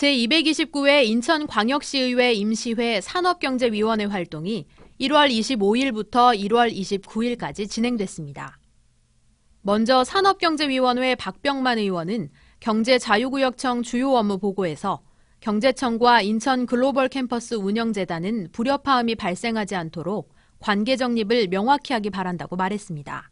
제229회 인천광역시의회 임시회 산업경제위원회 활동이 1월 25일부터 1월 29일까지 진행됐습니다. 먼저 산업경제위원회 박병만 의원은 경제자유구역청 주요 업무 보고에서 경제청과 인천 글로벌 캠퍼스 운영재단은 불협화음이 발생하지 않도록 관계 정립을 명확히 하기 바란다고 말했습니다.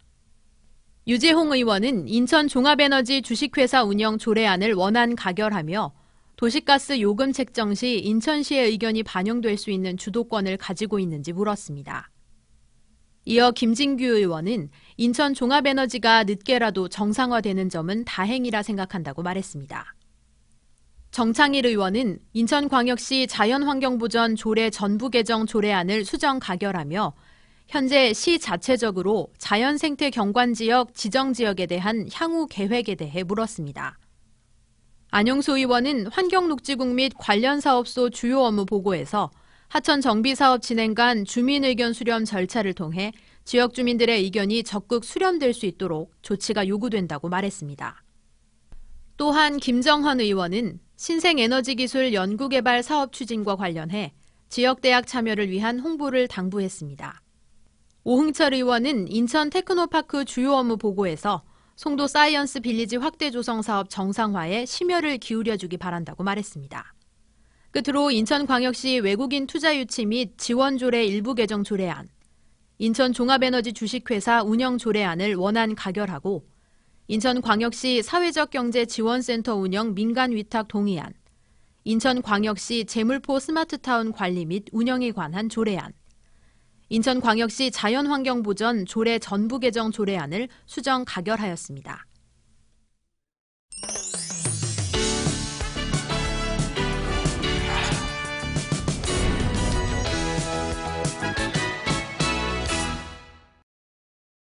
유재홍 의원은 인천 종합에너지 주식회사 운영 조례안을 원안 가결하며 도시가스 요금 책정 시 인천시의 의견이 반영될 수 있는 주도권을 가지고 있는지 물었습니다. 이어 김진규 의원은 인천 종합에너지가 늦게라도 정상화되는 점은 다행이라 생각한다고 말했습니다. 정창일 의원은 인천광역시 자연환경보전 조례 전부 개정 조례안을 수정 가결하며 현재 시 자체적으로 자연생태 경관지역 지정지역에 대한 향후 계획에 대해 물었습니다. 안용수 의원은 환경녹지국 및 관련 사업소 주요 업무 보고에서 하천 정비 사업 진행 간 주민 의견 수렴 절차를 통해 지역 주민들의 의견이 적극 수렴될 수 있도록 조치가 요구된다고 말했습니다. 또한 김정헌 의원은 신생에너지기술 연구개발 사업 추진과 관련해 지역대학 참여를 위한 홍보를 당부했습니다. 오흥철 의원은 인천 테크노파크 주요 업무 보고에서 송도 사이언스 빌리지 확대 조성 사업 정상화에 심혈을 기울여주기 바란다고 말했습니다. 끝으로 인천광역시 외국인 투자 유치 및 지원 조례 일부 개정 조례안, 인천 종합에너지 주식회사 운영 조례안을 원안 가결하고 인천광역시 사회적 경제 지원센터 운영 민간 위탁 동의안, 인천광역시 재물포 스마트타운 관리 및 운영에 관한 조례안, 인천광역시 자연환경보전 조례 전부 개정 조례안을 수정 가결하였습니다.